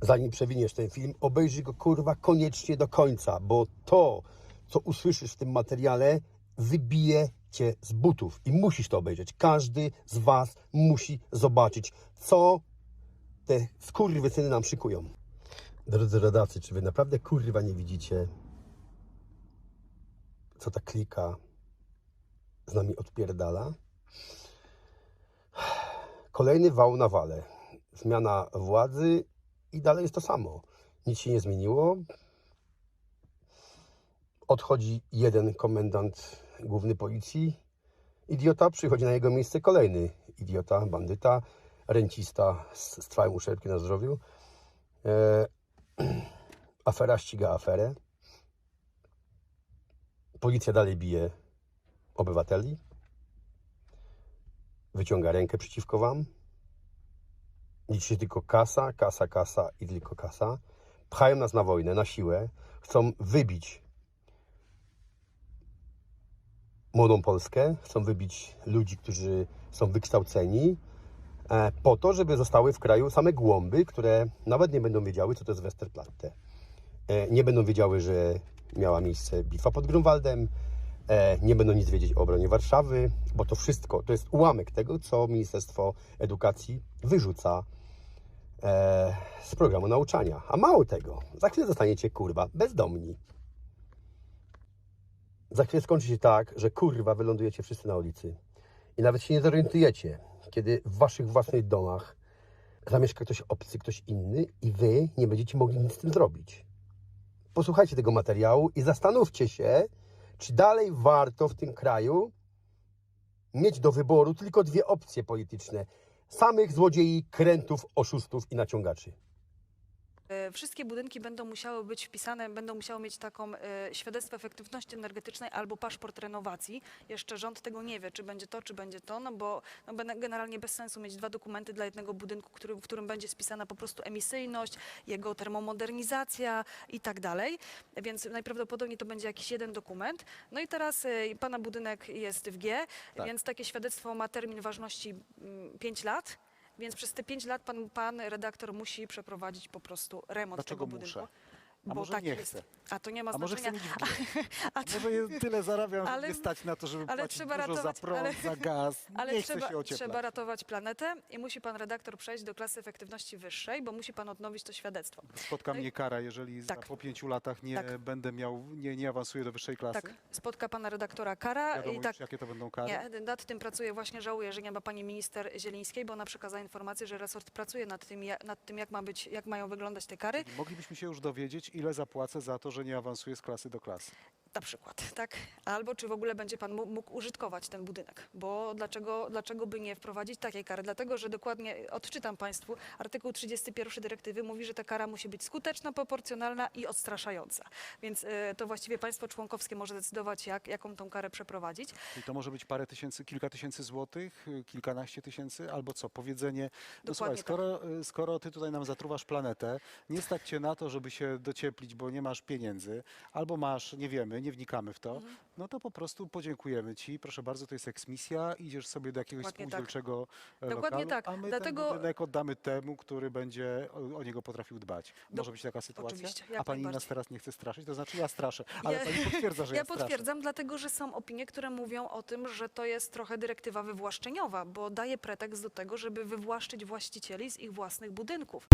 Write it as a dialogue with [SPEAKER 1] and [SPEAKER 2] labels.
[SPEAKER 1] zanim przewiniesz ten film, obejrzyj go kurwa koniecznie do końca, bo to, co usłyszysz w tym materiale, wybije cię z butów i musisz to obejrzeć. Każdy z was musi zobaczyć, co te skurwysyny nam szykują. Drodzy rodacy, czy wy naprawdę kurwa nie widzicie, co ta klika z nami odpierdala? Kolejny wał na wale. Zmiana władzy i dalej jest to samo. Nic się nie zmieniło. Odchodzi jeden komendant główny policji. Idiota, przychodzi na jego miejsce kolejny idiota, bandyta, rencista z, z trwałym uszczerbkiem na zdrowiu. E, afera ściga aferę. Policja dalej bije obywateli. Wyciąga rękę przeciwko wam. Liczy się tylko kasa, kasa, kasa i tylko kasa. Pchają nas na wojnę, na siłę. Chcą wybić młodą Polskę. Chcą wybić ludzi, którzy są wykształceni. e, Po to, żeby zostały w kraju same głąby, które nawet nie będą wiedziały, co to jest Westerplatte. E, Nie będą wiedziały, że miała miejsce bitwa pod Grunwaldem. E, Nie będą nic wiedzieć o obronie Warszawy, bo to wszystko to jest ułamek tego, co Ministerstwo Edukacji wyrzuca e, z programu nauczania. A mało tego, za chwilę zostaniecie kurwa bezdomni. Za chwilę skończy się tak, że kurwa wylądujecie wszyscy na ulicy. I nawet się nie zorientujecie, kiedy w waszych własnych domach zamieszka ktoś obcy, ktoś inny i wy nie będziecie mogli nic z tym zrobić. Posłuchajcie tego materiału i zastanówcie się, czy dalej warto w tym kraju mieć do wyboru tylko dwie opcje polityczne. Samych złodziei, krętów, oszustów i naciągaczy.
[SPEAKER 2] E, Wszystkie budynki będą musiały być wpisane, będą musiały mieć taką e, świadectwo efektywności energetycznej albo paszport renowacji. Jeszcze rząd tego nie wie, czy będzie to, czy będzie to, no bo no, generalnie bez sensu mieć dwa dokumenty dla jednego budynku, który, w którym będzie spisana po prostu emisyjność, jego termomodernizacja i tak dalej. Więc najprawdopodobniej to będzie jakiś jeden dokument. No i teraz e, pana budynek jest w G,
[SPEAKER 3] Tak.
[SPEAKER 2] więc takie świadectwo ma termin ważności 5 lat. Więc przez te 5 lat pan, pan redaktor musi przeprowadzić po prostu remont
[SPEAKER 3] Dlaczego
[SPEAKER 2] tego
[SPEAKER 3] muszę? A może nie chcę?
[SPEAKER 2] A to nie ma
[SPEAKER 3] A może chcę
[SPEAKER 2] znaczenia.
[SPEAKER 3] mieć w?
[SPEAKER 2] A to,
[SPEAKER 3] Może je tyle zarabiam, że
[SPEAKER 2] Ale-
[SPEAKER 3] nie stać na to, żeby
[SPEAKER 2] ale
[SPEAKER 3] płacić
[SPEAKER 2] trzeba
[SPEAKER 3] dużo za
[SPEAKER 2] ratować-
[SPEAKER 3] prąd,
[SPEAKER 2] ale-
[SPEAKER 3] za gaz.
[SPEAKER 2] ale
[SPEAKER 3] nie chcę
[SPEAKER 2] trzeba,
[SPEAKER 3] się ocieplać.
[SPEAKER 2] trzeba ratować planetę i musi pan redaktor przejść do klasy efektywności wyższej, bo musi pan odnowić to świadectwo.
[SPEAKER 3] Spotka
[SPEAKER 2] No i-
[SPEAKER 3] mnie kara, jeżeli za,
[SPEAKER 2] Tak.
[SPEAKER 3] po pięciu latach nie
[SPEAKER 2] Tak.
[SPEAKER 3] będę miał, nie, nie awansuję do wyższej klasy.
[SPEAKER 2] Tak, spotka pana redaktora kara
[SPEAKER 3] Wiadomo
[SPEAKER 2] i
[SPEAKER 3] już,
[SPEAKER 2] tak.
[SPEAKER 3] jakie to będą kary.
[SPEAKER 2] Nie, nad tym pracuje właśnie, żałuję, że nie ma pani minister Zielińskiej, bo ona przekazała informację, że resort pracuje nad tym, ja- nad tym jak, ma być, jak mają wyglądać te kary.
[SPEAKER 3] Moglibyśmy się już dowiedzieć, ile zapłacę za to, że nie awansuję z klasy do klasy.
[SPEAKER 2] Na przykład, tak? Albo czy w ogóle będzie pan mógł użytkować ten budynek? Bo dlaczego, dlaczego by nie wprowadzić takiej kary? Dlatego, że dokładnie, odczytam państwu, artykuł 31 dyrektywy mówi, że ta kara musi być skuteczna, proporcjonalna i odstraszająca. Więc y, to właściwie państwo członkowskie może decydować, jak, jaką tą karę przeprowadzić.
[SPEAKER 3] Czyli to może być parę tysięcy, kilka tysięcy złotych, y, kilkanaście tysięcy, albo co, powiedzenie, no słuchaj,
[SPEAKER 2] tak.
[SPEAKER 3] skoro, y, skoro ty tutaj nam zatruwasz planetę, nie stać cię na to, żeby się docieplić, bo nie masz pieniędzy, albo masz, nie wiemy, nie wnikamy w to,
[SPEAKER 2] Mhm.
[SPEAKER 3] no to po prostu podziękujemy ci, proszę bardzo, to jest eksmisja, idziesz sobie do jakiegoś
[SPEAKER 2] Dokładnie tak.
[SPEAKER 3] spółdzielczego e,
[SPEAKER 2] Dokładnie
[SPEAKER 3] lokalu,
[SPEAKER 2] tak.
[SPEAKER 3] a my
[SPEAKER 2] Dlatego-
[SPEAKER 3] ten budynek oddamy temu, który będzie o, o niego potrafił dbać. Może być taka sytuacja? a pani nas teraz nie chce straszyć? To znaczy ja straszę, ale
[SPEAKER 2] Ja-
[SPEAKER 3] pani potwierdza, że ja,
[SPEAKER 2] Ja
[SPEAKER 3] straszę.
[SPEAKER 2] potwierdzam, dlatego że są opinie, które mówią o tym, że to jest trochę dyrektywa wywłaszczeniowa, bo daje pretekst do tego, żeby wywłaszczyć właścicieli z ich własnych budynków.